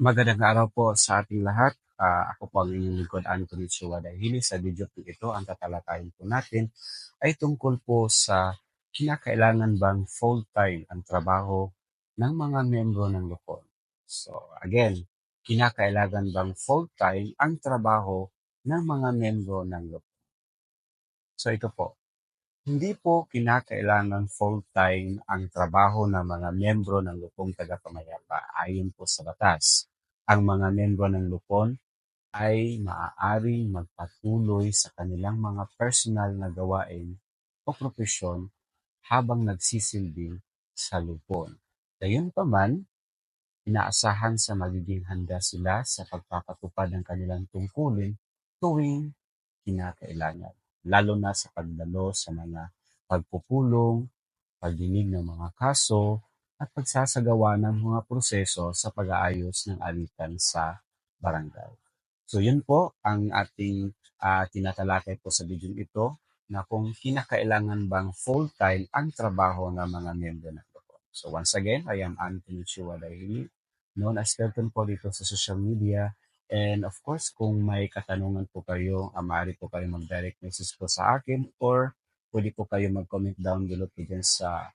Magandang araw po sa ating lahat. Ah, ako po ang inyong lingkod Anthony Chua dahil sa video po ito, ang tatalakayin po natin ay tungkol po sa kinakailangan bang full-time ang trabaho ng mga membro ng Lupon. So again, kinakailangan bang full-time ang trabaho ng mga membro ng Lupon. So ito po, hindi po kinakailangan full-time ang trabaho ng mga membro ng Lupong Tagapamayapa ayon po sa batas. Ang mga membro ng Lupon ay maaaring magpatuloy sa kanilang mga personal na gawain o propesyon habang nagsisilbing sa Lupon. Gayunpaman, inaasahan sa magiging handa sila sa pagpapatupad ng kanilang tungkulin tuwing kinakailangan, lalo na sa pagdalo sa mga pagpupulong, pagdinig ng mga kaso, at pagsasagawa ng mga proseso sa pag-aayos ng alitan sa barangay. So yun po ang ating uh, tinatalakay po sa video ito na kung kinakailangan bang full-time ang trabaho ng mga miyembro ng grupo. So once again, I am Anthony Chua Dahili, known as Kelton po dito sa social media. And of course, kung may katanungan po kayo, maaari po kayo mag-direct message po sa akin or pwede po kayo mag-comment down below po dyan sa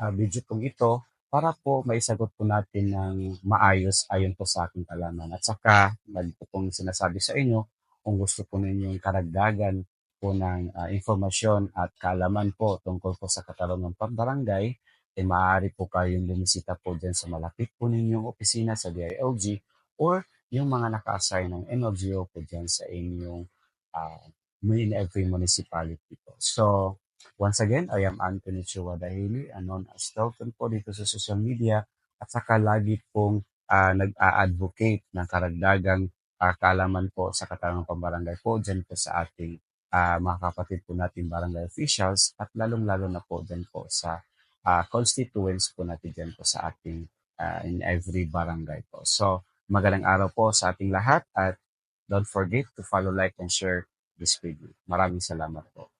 uh, video pong ito para po maisagot po natin ng maayos ayon po sa aking kalaman. At saka, lagi po pong sinasabi sa inyo, kung gusto po ninyong karagdagan po ng uh, informasyon at kaalaman po tungkol po sa katalungan pambarangay, ay eh, maaari po kayong lumisita po dyan sa malapit po ninyong opisina sa DILG or yung mga naka-assign ng NLGO po dyan sa inyong uh, in every municipality po. So, once again, I am Anthony Chua Dahili, known as Telton po dito sa social media at saka lagi pong uh, nag-a-advocate ng karagdagang uh, kaalaman po sa katanungan pambarangay po dyan po sa ating uh, mga kapatid po natin barangay officials at lalong-lalo na po dyan po sa uh, constituents po natin dyan po sa ating uh, in every barangay po. So, magandang araw po sa ating lahat at don't forget to follow, like, and share this video. Maraming salamat po.